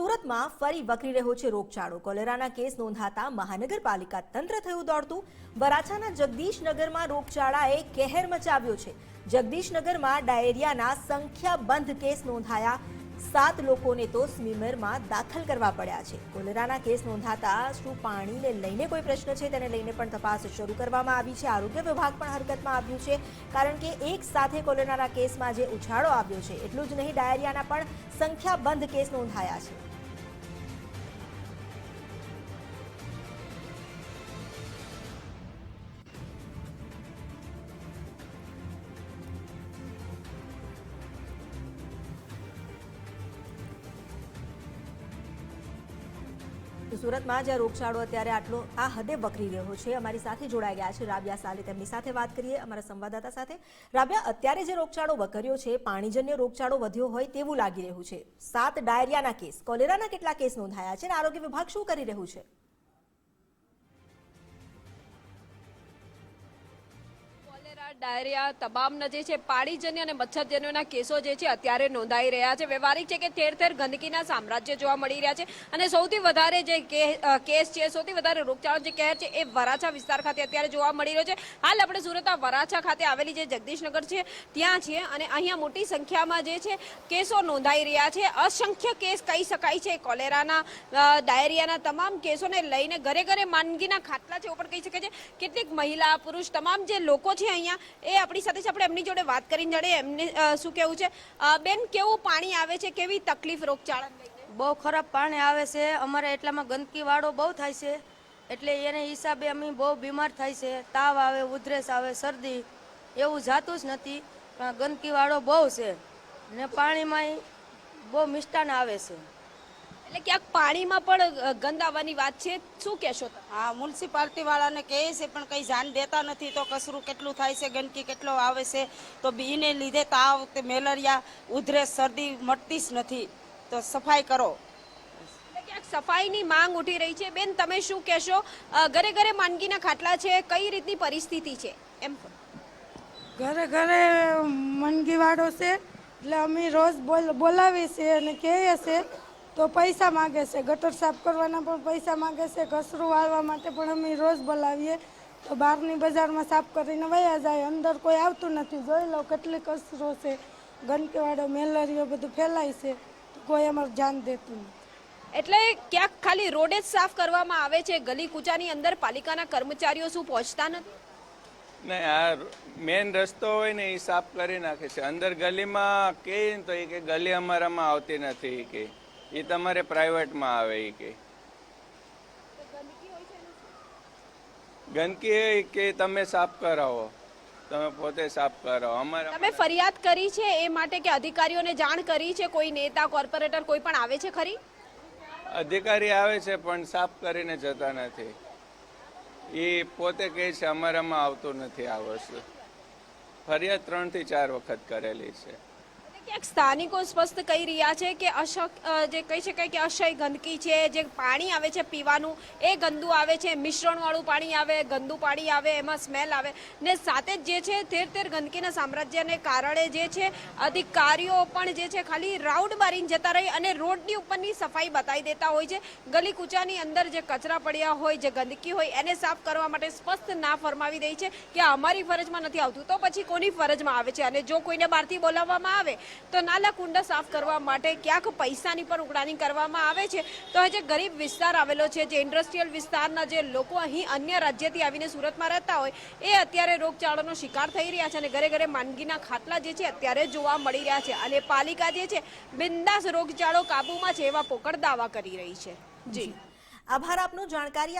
સુરતમાં ફરી વકરી રહ્યો છે રોગચાળો. કોલેરાના કેસ નોંધાતા મહાનગરપાલિકા તંત્ર થયું દોડતું. વરાછાના જગદીશનગરમાં રોગચાળાએ કહેર મચાવ્યો છે. જગદીશનગરમાં ડાયેરિયાના સંખ્યાબંધ કેસ નોંધાયા. સાત લોકોને તો સ્મીમેરમાં દાખલ કરવા પડ્યા છે. કોલેરાના કેસ નોંધાતા શું પાણીને લઈને કોઈ પ્રશ્ન છે તેને લઈને પણ તપાસ શરૂ કરવામાં આવી છે. આરોગ્ય વિભાગ પણ હરકતમાં આવ્યું છે, કારણ કે એક સાથે કોલેરાના કેસમાં જે ઉછાળો આવ્યો છે, એટલું જ નહીં, ડાયરિયાના પણ સંખ્યાબંધ કેસ નોંધાયા છે. સુરતમાં જ્યાં રોગચાળો અત્યારે આટલો આ હદે વકરી રહ્યો છે, અમારી સાથે જોડાઈ ગયા છે રાબિયા સાલે. તેમની સાથે વાત કરીએ અમારા સંવાદદાતા સાથે. રાબિયા, અત્યારે જે રોગચાળો વકર્યો છે, પાણીજન્ય રોગચાળો વધ્યો હોય તેવું લાગી રહ્યું છે. સાત ડાયરિયાના કેસ, કોલેરાના કેટલા કેસ નોંધાયા છે અને આરોગ્ય વિભાગ શું કરી રહ્યું છે? ડાયરિયા તમામના જે છે પાણીજન્ય અને મચ્છરજન્યના કેસો જે છે અત્યારે નોંધાઈ રહ્યા છે. વ્યવહારિક છે કે ઠેર ઠેર ગંદકીના સામ્રાજ્ય જોવા મળી રહ્યા છે અને સૌથી વધારે જે કેસ છે, સૌથી વધારે રોગચાળો જે કહેર છે એ વરાછા વિસ્તાર ખાતે અત્યારે જોવા મળી રહ્યો છે. હાલ આપણે સુરતના વરાછા ખાતે આવેલી જે જગદીશનગર છે, ત્યાં છીએ અને અહીંયા મોટી સંખ્યામાં જે છે કેસો નોંધાઈ રહ્યા છે. અસંખ્ય કેસ કહી શકાય છે. કોલેરાના ડાયરિયાના તમામ કેસોને લઈને ઘરે ઘરે માંદગીના ખાટલા છે એવું પણ કહી શકાય છે. કેટલીક મહિલા પુરુષ, તમામ જે લોકો છે અહીંયા એ આપણી સાથે છે. આપણે એમની જોડે વાત કરીને જાણે એમને શું કેવું છે? બેન, કેવું પાણી આવે છે? કેવી તકલીફ રોગચાળા બહુ ખરાબ પાણી આવે છે. અમારે એટલામાં ગંદકી વાળો બહુ થાય છે. એટલે એને હિસાબે અમે બહુ બીમાર થાય છે. તાવ આવે, ઉધરસ આવે, શરદી, એવું જાતું જ નથી. પણ ગંદકી વાળો બહુ છે. ને પાણીમાં બહુ મિષ્ટાન આવે છે. એટલે ક્યાંક પાણીમાં પણ ગંદ આવવાની વાત છે. શું કહેશો હા મ્યુનિસિપાલિટી વાળાને કહે છે પણ કંઈ ધ્યાન દેતા નથી. તો કચરું કેટલું થાય છે ગંદકી કેટલો આવે છે? તો બીને લીધે તાવ તે મેલેરિયા ઉધરસ શરદી મટતી જ નથી. તો સફાઈ કરો. એટલે ક્યાંક સફાઈની માંગ ઉઠી રહી છે. બેન તમે શું કહેશો? ઘરે ઘરે માંદગીના ખાટલા છે. કઈ રીતની પરિસ્થિતિ છે? એમ ઘરે ઘરે માંદગીવાળો છે. એટલે અમે રોજ બોલ બોલાવીએ છીએ અને કહીએ છીએ તો પૈસા માગે છે. ગટર સાફ કરવાના પણ પૈસા માગે છે. કચરું વાળવા માટે પણ અમે રોજ બોલાવીએ. તો બહારની બજારમાં સાફ કરીને વયા જાય. અંદર કોઈ આવતું નથી. જોઈ લો કેટલી કચરો છે. ગંદકીવાળો મેલેરિયો બધું ફેલાય છે. તો કોઈ અમારું ધ્યાન દેતું નથી. એટલે ક્યાંક ખાલી રોડે જ સાફ કરવામાં આવે છે. ગલી કૂચાની અંદર પાલિકાના કર્મચારીઓ શું પહોંચતા નથી? ને આ મેન રસ્તો હોય ને એ સાફ કરી નાખે છે. અંદર ગલીમાં કે તો એ કે ગલી અમારામાં આવતી નથી કે એ તમારે પ્રાઇવેટમાં આવે એ કે. ગંદકી કે તમે સાફ કરાવો. તમે પોતે સાફ કરાવો. અમારા તમે ફરિયાદ કરી છે એ માટે કે અધિકારીઓને જાણ કરી છે? કોઈ નેતા કોર્પોરેટર કોઈ પણ આવે છે ખરી? અધિકારી આવે છે પણ સાફ કરીને જતા નથી. એ પોતે કહે છે અમારામાં આવતું નથી આ વસ્તુ. ફરિયાદ ત્રણથી ચાર વખત કરેલી છે. ક્યાંક સ્થાનિકો સ્પષ્ટ કહી રહ્યા છે કે અશક જે કહી શકાય કે અશય ગંદકી છે, જે પાણી આવે છે પીવાનું, એ ગંદુ આવે છે, મિશ્રણવાળું પાણી આવે, ગંદુ પાણી આવે, એમાં સ્મેલ આવે ને સાથે જ જે છે તેર તેર ગંદકીના સામ્રાજ્યને કારણે જે છે અધિકારીઓ પણ જે છે ખાલી રાઉન્ડ મારીને જતા રહી અને રોડની ઉપરની સફાઈ બતાવી દેતા હોય છે. ગલી કૂચાની અંદર જે કચરા પડ્યા હોય, જે ગંદકી હોય, એને સાફ કરવા માટે સ્પષ્ટ ના ફરમાવી દે છે કે અમારી ફરજમાં નથી આવતું. તો પછી કોની ફરજમાં આવે છે? અને જો કોઈને બહારથી બોલાવવામાં આવે તો નાલા કુંડા સાફ કરવા માટે ક્યાંક પૈસાની પણ ઉઘરાણી કરવામાં આવે છે. તો જે ગરીબ વિસ્તાર આવેલો છે, જે ઇન્ડસ્ટ્રીયલ વિસ્તારના જે લોકો અહીં અન્ય રાજ્યથી આવીને સુરતમાં રહેતા હોય, એ અત્યારે રોગચાળાનો શિકાર થઈ રહ્યા છે અને ઘરે ઘરે માંદગીના ખાટલા જે છે અત્યારે જોવા મળી રહ્યા છે અને પાલિકા જે છે બિંદાસ રોગચાળો કાબૂમાં છે એવા પોકળ દાવા કરી રહી છે. જી. આભાર આપનો જાણકારી